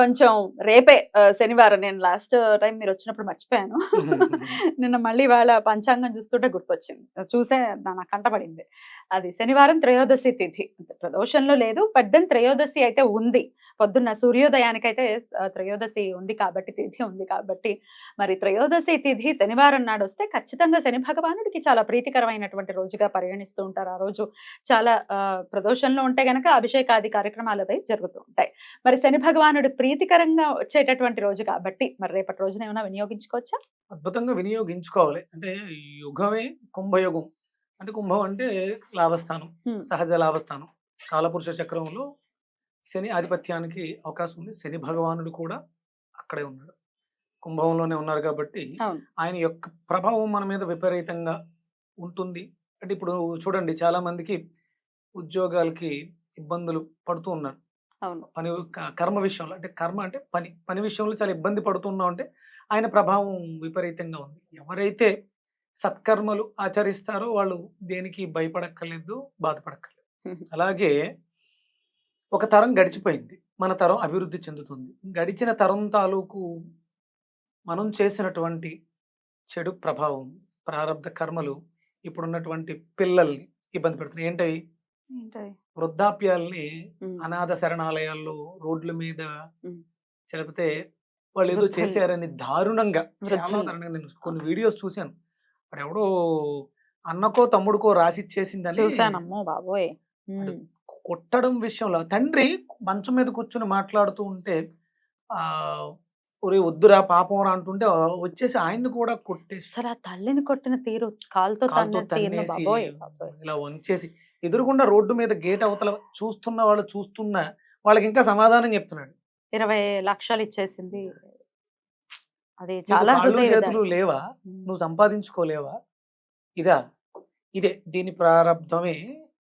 కొంచెం రేపే శనివారం. నేను లాస్ట్ టైం మీరు వచ్చినప్పుడు మర్చిపోయాను. నిన్న మళ్ళీ వాళ్ళ పంచాంగం చూస్తుంటే గుర్తొచ్చింది. చూసే నా కంటపడింది అది శనివారం త్రయోదశి తిథి. ప్రదోషంలో లేదు పద్దెన్ త్రయోదశి అయితే ఉంది. పొద్దున్న సూర్యోదయానికైతే త్రయోదశి ఉంది కాబట్టి తిథి ఉంది కాబట్టి. మరి త్రయోదశి తిథి శనివారం నాడు వస్తే ఖచ్చితంగా శని భగవానుడికి చాలా ప్రీతికరమైనటువంటి రోజుగా పరిగణిస్తూ ఉంటారు. ఆ రోజు చాలా ప్రదోషంలో ఉంటే గనక అభిషేకాది కార్యక్రమాలు అవి జరుగుతూ ఉంటాయి. మరి శని భగవానుడు ప్రీతికరంగా వచ్చేటటువంటి రోజు కాబట్టి మరి రేపటి రోజున ఏమైనా వినియోగించుకోవచ్చా? అద్భుతంగా వినియోగించుకోవాలి. అంటే యుగమే కుంభయుగం. అంటే కుంభం అంటే లాభస్థానం. సహజ లాభస్థానం. కాలపురుష చక్రంలో శని ఆధిపత్యానికి అవకాశం ఉంది. శని భగవానుడు కూడా అక్కడే ఉన్నాడు. కుంభంలోనే ఉన్నారు కాబట్టి ఆయన యొక్క ప్రభావం మన మీద విపరీతంగా ఉంటుంది. అంటే ఇప్పుడు చూడండి చాలా మందికి ఉద్యోగాలకి ఇబ్బందులు పడుతూ ఉన్నారు. అవును. పని కర్మ విషయంలో అంటే కర్మ అంటే పని. పని విషయంలో చాలా ఇబ్బంది పడుతున్నాం అంటే ఆయన ప్రభావం విపరీతంగా ఉంది. ఎవరైతే సత్కర్మలు ఆచరిస్తారో వాళ్ళు దేనికి భయపడక్కర్లేదు బాధపడక్కర్లేదు. అలాగే ఒక తరం గడిచిపోయింది. మన తరం అభివృద్ధి చెందుతుంది. గడిచిన తరం తాలూకు మనం చేసినటువంటి చెడు ప్రభావం ప్రారంధ కర్మలు ఇప్పుడున్నటువంటి పిల్లల్ని ఇబ్బంది పెడుతున్నాయి. ఏంటవి? వృద్ధాప్యాల్ని. అనాథ శరణాలయాల్లో రోడ్ల మీద. చెలిపితే వాళ్ళు ఏదో. చేశారని దారుణంగా చాలా. దారుణంగా నేను కొన్ని వీడియోస్ చూశాను వాడు ఎవడో అన్నకో తమ్ముడికో రాసిచ్చేసిందని బాబోయ్. అడు- కొట్టడం విషయంలో తండ్రి మంచం మీద కూర్చుని మాట్లాడుతూ ఉంటే ఆ ఒరే వద్దురా పాపం రా అంటుంటే వచ్చేసి ఆయన్ని కూడా కొట్టేసి తల్లిని కొట్టిన తీరు కాలుతో ఇలా వంచేసి ఎదురుగుండా రోడ్డు మీద గేట్ అవతల చూస్తున్న వాళ్ళు చూస్తున్నా వాళ్ళకి ఇంకా సమాధానం చెప్తున్నాడు. ఇరవై లక్షలు ఇచ్చేసింది. అది చాలా కాళ్ళు చేతులు లేవా. నువ్వు సంపాదించుకోలేవా? ఇదా ఇదే దీని ప్రారంధమే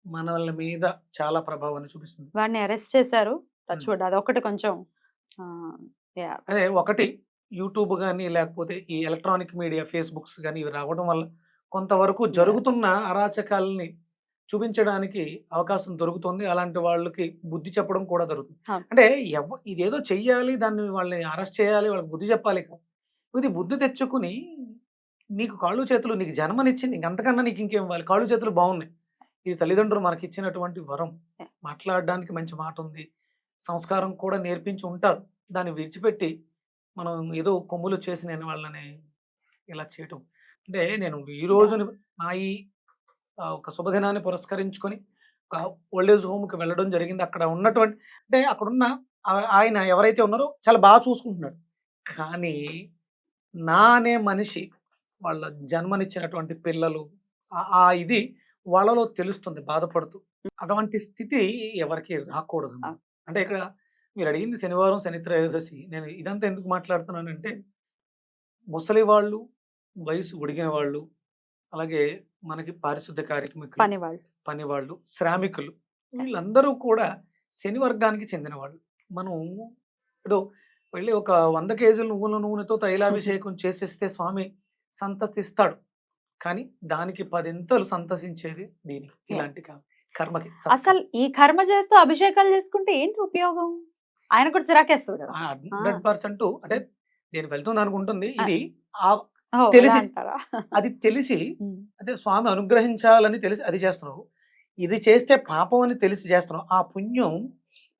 మనల మీద చాలా ప్రభావాన్ని చూపిస్తుంది. వాడిని అరెస్ట్ చేశారు. టచ్ వుడ్ అదొకటి కొంచెం అదే ఒకటి యూట్యూబ్ కానీ లేకపోతే ఈ ఎలక్ట్రానిక్ మీడియా ఫేస్బుక్స్ కానీ ఇవి రావడం వల్ల కొంతవరకు జరుగుతున్న అరాచకాలని చూపించడానికి అవకాశం దొరుకుతుంది. అలాంటి వాళ్ళకి బుద్ధి చెప్పడం కూడా దొరుకుతుంది. అవును. అంటే ఎవ ఇదేదో చెయ్యాలి దాన్ని వాళ్ళని అరెస్ట్ చేయాలి వాళ్ళకి బుద్ధి చెప్పాలి. ఇది బుద్ధి తెచ్చుకుని నీకు కాళ్ళు చేతులు నీకు జన్మనిచ్చింది ఇంకంతకన్నా నీకు ఇంకేం ఇవ్వాలి? కాళ్ళు చేతులు బాగున్నాయి. ఇది తల్లిదండ్రులు మనకి ఇచ్చినటువంటి వరం. మాట్లాడడానికి మంచి మాట ఉంది. సంస్కారం కూడా నేర్పించి ఉంటారు. దాన్ని విడిచిపెట్టి మనం ఏదో కొమ్ములు చేసి నేను వాళ్ళని ఇలా చేయటం. అంటే నేను ఈ రోజు నా ఈ ఒక శుభదినాన్ని పురస్కరించుకొని ఒక ఓల్డేజ్ హోమ్కి వెళ్ళడం జరిగింది. అక్కడ ఉన్నటువంటి అంటే అక్కడ ఉన్న ఆ- ఆయన ఎవరైతే ఉన్నారో చాలా బాగా చూసుకుంటున్నాడు. కానీ నా అనే మనిషి వాళ్ళ జన్మనిచ్చినటువంటి పిల్లలు ఆ- ఇది వాళ్ళలో తెలుస్తుంది బాధపడుతూ. అటువంటి స్థితి ఎవరికి రాకూడదు. అంటే ఇక్కడ మీరు అడిగింది శనివారం శని త్రయోదశి నేను ఇదంతా ఎందుకు మాట్లాడుతున్నానంటే ముసలి వాళ్ళు వయసు ఉడిగిన వాళ్ళు అలాగే మనకి పారిశుద్ధ కార్యక్రమికులు పని వాళ్ళు పని వాళ్ళు శ్రామికులు వీళ్ళందరూ కూడా శని వర్గానికి చెందిన వాళ్ళు మనం ఏదో వెళ్ళి ఒక వంద కేజీల నువ్వుల నూనెతో తైలాభిషేకం చేసేస్తే స్వామి సంతసిస్తాడు కానీ దానికి పదింతలు సంతసించేది దీనికి ఇలాంటి కర్మకి. అసలు ఈ కర్మ చేస్తూ అభిషేకాలు చేసుకుంటే ఏంటి ఉపయోగం? ఆయన కూడా చిరాకేస్తుంది కదా! హండ్రెడ్ పర్సెంట్ అంటే నేను వెళ్తుంది అనుకుంటుంది. ఇది తెలిసి- అది తెలిసి. అంటే స్వామి అనుగ్రహించాలని తెలిసి అది చేస్తున్నావు. ఇది చేస్తే పాపం అని తెలిసి చేస్తున్నావు. ఆ పుణ్యం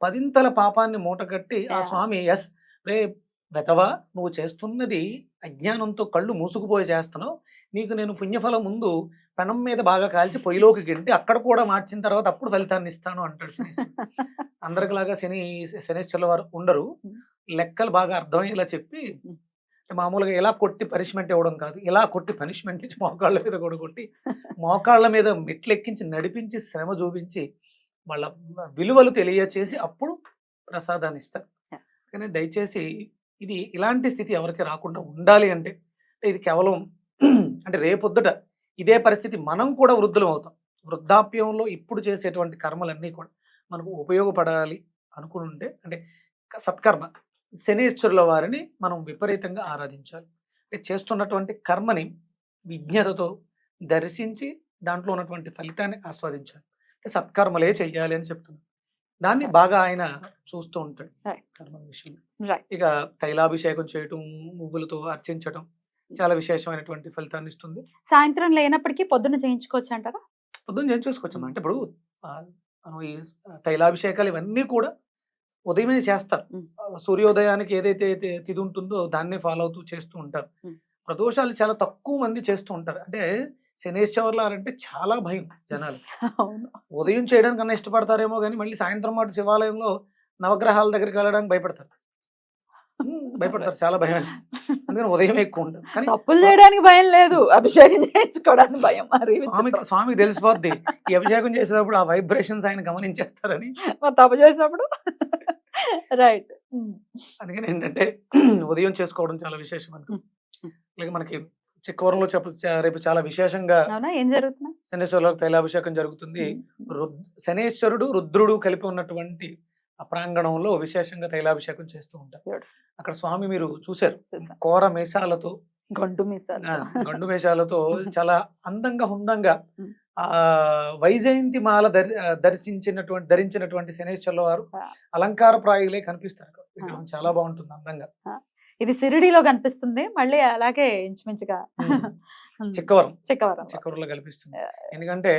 పదింతల పాపాన్ని మూటగట్టి ఆ. స్వామి ఎస్ రే వెతవా నువ్వు చేస్తున్నది అజ్ఞానంతో కళ్ళు మూసుకుపోయి చేస్తున్నావు. నీకు నేను పుణ్యఫలం ముందు పెనం మీద బాగా కాల్చి పొయ్యిలోకి గెంటి అక్కడ కూడా మార్చిన తర్వాత అప్పుడు ఫలితాన్ని ఇస్తాను అంటాడు శనీశ్వరుడు. అందరికిలాగా శని శనీశ్వరుల వారు ఉండరు. లెక్కలు బాగా అర్థమయ్యేలా చెప్పి మామూలుగా ఇలా కొట్టి పనిష్మెంట్ ఇవ్వడం కాదు ఇలా కొట్టి పనిష్మెంట్ ఇచ్చి మోకాళ్ళ మీద కూడా కొట్టి మోకాళ్ళ మీద మెట్లెక్కించి నడిపించి శ్రమ చూపించి వాళ్ళ విలువలు తెలియచేసి అప్పుడు ప్రసాదాన్ని ఇస్తారు. కానీ దయచేసి ఇది ఇలాంటి స్థితి ఎవరికి రాకుండా ఉండాలి అంటే ఇది కేవలం అంటే రేపొద్దుట ఇదే పరిస్థితి మనం కూడా వృద్ధులం అవుతాం వృద్ధాప్యంలో ఇప్పుడు చేసేటువంటి కర్మలన్నీ కూడా మనకు ఉపయోగపడాలి అనుకుని ఉంటే అంటే సత్కర్మ శనీశ్వరుల వారిని మనం విపరీతంగా ఆరాధించాలి. అంటే చేస్తున్నటువంటి కర్మని విజ్ఞతతో దర్శించి దాంట్లో ఉన్నటువంటి ఫలితాన్ని ఆస్వాదించాలి. అంటే సత్కర్మలే చెయ్యాలి అని చెప్తున్నాను దాన్ని బాగా ఆయన చూస్తూ ఉంటాడు. కర్మ విషయంలో. ఇక తైలాభిషేకం చేయటం నువ్వులతో అర్చించటం చాలా విశేషమైనటువంటి ఫలితాన్ని ఇస్తుంది. సాయంత్రం లేనప్పటికీ పొద్దున్న చేయించుకోవచ్చు అంటారా? పొద్దున్న ఏం చేసుకోవచ్చు అంటే ఇప్పుడు మనం ఈ తైలాభిషేకాలు ఇవన్నీ కూడా ఉదయమే చేస్తారు. సూర్యోదయానికి ఏదైతే తి- తిథి ఉంటుందో దాన్నే ఫాలో అవుతూ చేస్తూ ఉంటారు. ప్రదోషాలు చాలా తక్కువ మంది చేస్తూ ఉంటారు. అంటే శనేశ్వర్లు అంటే చాలా భయం జనాలు. ఉదయం చేయడానికి కన్నా ఇష్టపడతారేమో కానీ మళ్ళీ సాయంత్రం మాట శివాలయంలో నవగ్రహాల దగ్గరికి వెళ్ళడానికి భయపడతారు. భయపడతారు. చాలా భయం. అందుకని ఉదయం ఎక్కువ ఉంటుంది కానీ తప్పులు చేయడానికి భయం లేదు. అభిషేకం చేయించుకోవడానికి భయం. మరి స్వామికి స్వామికి తెలిసిపోద్ది. ఈ అభిషేకం చేసేటప్పుడు ఆ వైబ్రేషన్స్ ఆయన గమనించేస్తారని. తప్పు చేసినప్పుడు? రైట్. అందుకని ఏంటంటే ఉదయం చేసుకోవడం చాలా విశేషం అనుకో. అలాగే మనకి చిక్కవరంలో చెప్ప రేపు చాలా విశేషంగా ఏం జరుగుతుంది శనేశ్వరులకు తైలాభిషేకం జరుగుతుంది. శనేశ్వరుడు రుద్రుడు కలిపి ఉన్నటువంటి ఆ ప్రాంగణంలో విశేషంగా తైలాభిషేకం చేస్తూ ఉంటారు. అక్కడ స్వామి మీరు చూశారు. కోర మేషాలతో ఆ, గండు మేషాలతో చాలా అందంగా హుందంగా వైజయంతి మాల ఆ, దర్శించినటువంటి ధరించినటువంటి శనేశ్వరుల వారు. అలంకార ప్రాయులే కనిపిస్తారు. విగ్రహం. చాలా బాగుంటుంది అందంగా. ఇది సిరిడిలో కనిపిస్తుంది. మళ్ళీ అలాగే ఇంచుమించుగా. చిక్కవరం. చిక్కవరం. చిక్కవరంలో కనిపిస్తుంది. ఎందుకంటే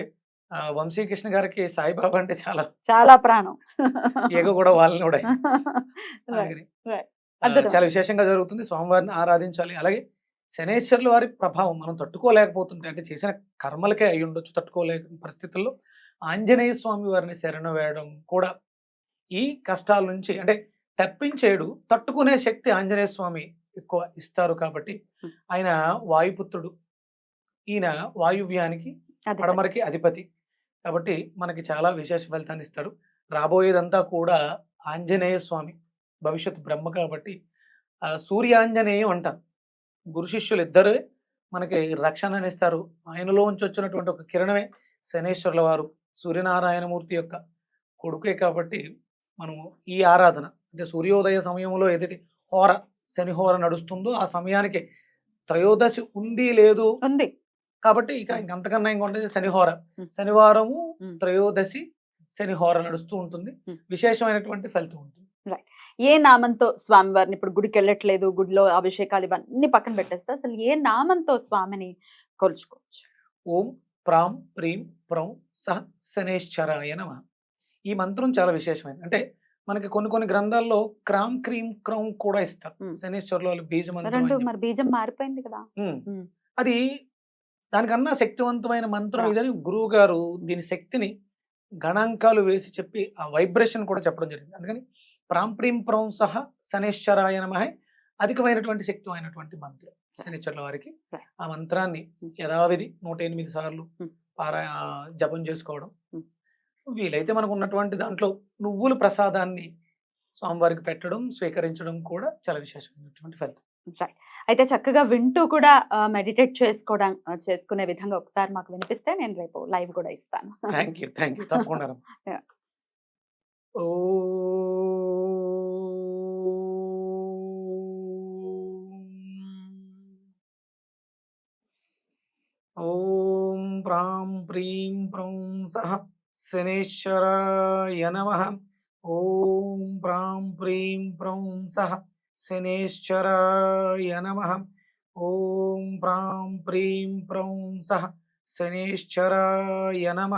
ఆ, వంశీకృష్ణ గారికి సాయిబాబా అంటే చాలా చాలా ప్రాణం. ఏగో కూడా వాళ్ళని కూడా. చాలా విశేషంగా జరుగుతుంది. స్వామివారిని ఆరాధించాలి. అలాగే శనేశ్వరుల వారి ప్రభావం మనం తట్టుకోలేకపోతుంటే అంటే చేసిన కర్మలకే అయి ఉండొచ్చు తట్టుకోలేక పరిస్థితుల్లో ఆంజనేయ స్వామి వారిని శరణ వేయడం కూడా ఈ కష్టాల నుంచి అంటే తప్పించేడు తట్టుకునే శక్తి ఆంజనేయ స్వామి ఎక్కువ ఇస్తారు కాబట్టి. ఆయన వాయుపుత్రుడు. ఈయన వాయువ్యానికి పడమరకి అధిపతి. కాబట్టి మనకి చాలా విశేష ఫలితాన్ని ఇస్తాడు. రాబోయేదంతా కూడా ఆంజనేయ స్వామి భవిష్యత్తు బ్రహ్మ కాబట్టి సూర్యాంజనేయం అంటారు గురు శిష్యులు ఇద్దరే మనకి రక్షణని ఇస్తారు ఆయనలోంచి వచ్చినటువంటి ఒక కిరణమే శనేశ్వరుల వారు. సూర్యనారాయణమూర్తి యొక్క కొడుకే కాబట్టి మనము ఈ ఆరాధన అంటే సూర్యోదయ సమయంలో ఏదైతే హోర శని హోర నడుస్తుందో ఆ సమయానికి త్రయోదశి ఉంది లేదు ఉంది. కాబట్టి ఇక ఇంకంతకన్నా ఇంక ఉంటుంది శనిహోర. శనివారము. త్రయోదశి శనిహోర నడుస్తూ ఉంటుంది. విశేషమైనటువంటి ఫలితం ఉంటుంది. ఏ నామంతో స్వామివారిని ఇప్పుడు గుడికి వెళ్ళట్లేదు గుడిలో అభిషేకాలు ఇవన్నీ పక్కన పెట్టేస్తే అసలు ఏ నామంతో స్వామిని కొలుచుకోవచ్చు ఓం ప్రాం ప్రీం ప్రౌం సహ శనేశ్వరాయ నమ ఈ మంత్రం చాలా విశేషమైనది అంటే మనకి కొన్ని కొన్ని గ్రంథాల్లో క్రామ్ క్రీం క్రౌం కూడా ఇస్తారు. శనేశ్వరులో బీజ. మరి బీజం మారిపోయింది కదా. అది దానికన్నా శక్తివంతమైన మంత్రం. ఇదని గురువు గారు దీని శక్తిని గణాంకాలు వేసి చెప్పి ఆ వైబ్రేషన్ కూడా చెప్పడం జరిగింది అందుకని ప్రాంప్రీం ప్రౌం సహ శనేశ్వరాయ నమః అధికమైనటువంటి శక్తిమైనటువంటి మంత్రం శనిశ్వరుల వారికి. ఆ మంత్రాన్ని. యథావిధి నూట ఎనిమిది సార్లు. పారా జపం చేసుకోవడం. వీలైతే మనకు ఉన్నటువంటి దాంట్లో నువ్వుల ప్రసాదాన్ని స్వామివారికి పెట్టడం స్వీకరించడం కూడా చాలా విశేషమైనటువంటి ఫలితం. అయితే చక్కగా వింటూ కూడా మెడిటేట్ చేసుకోవడం చేసుకునే విధంగా ఒకసారి మాకు వినిపిస్తే నేను రేపు లైవ్ కూడా ఇస్తాను థ్యాంక్ యూ థ్యాంక్ యూ తప్పకుండా రమ్మ. ఓం ప్రాం ప్రీం ప్రౌం సహ శనేశ్వరాయ నమ ఓం ప్రాం ప్రీం ప్రౌం సహ శనేశ్వరాయ నమ ఓం ప్రాం ప్రీం ప్రౌం సహ శనేశ్వరాయ నమ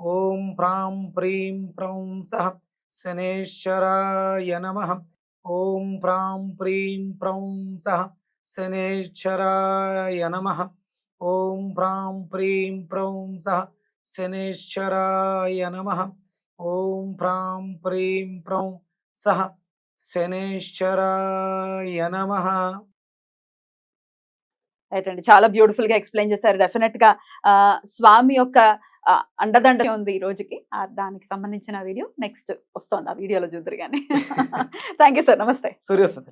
ఓం ప్రాం ప్రీం ప్రౌం సహ శనేశ్వరాయ నమ. ఓం ప్రాం ప్రీం ప్రౌం సహ శనేశ్వరాయ నమ. ఓం ప్రాం ప్రీం ప్రౌం సహ శనేశ్వరాయ నమ. ఓం ప్రాం ప్రీం ప్రౌం సహ శనేశ్వరాయ నమ. రైట్ అండి చాలా బ్యూటిఫుల్గా ఎక్స్ప్లెయిన్ చేశారు. డెఫినెట్గా ఆ, స్వామి యొక్క అండదండ ఉంది ఈ రోజుకి. ఆ, దానికి సంబంధించిన వీడియో నెక్స్ట్ వస్తుంది ఆ వీడియోలో చూద్దరు కానీ థ్యాంక్ యూ సార్. నమస్తే. సూర్యస్వతి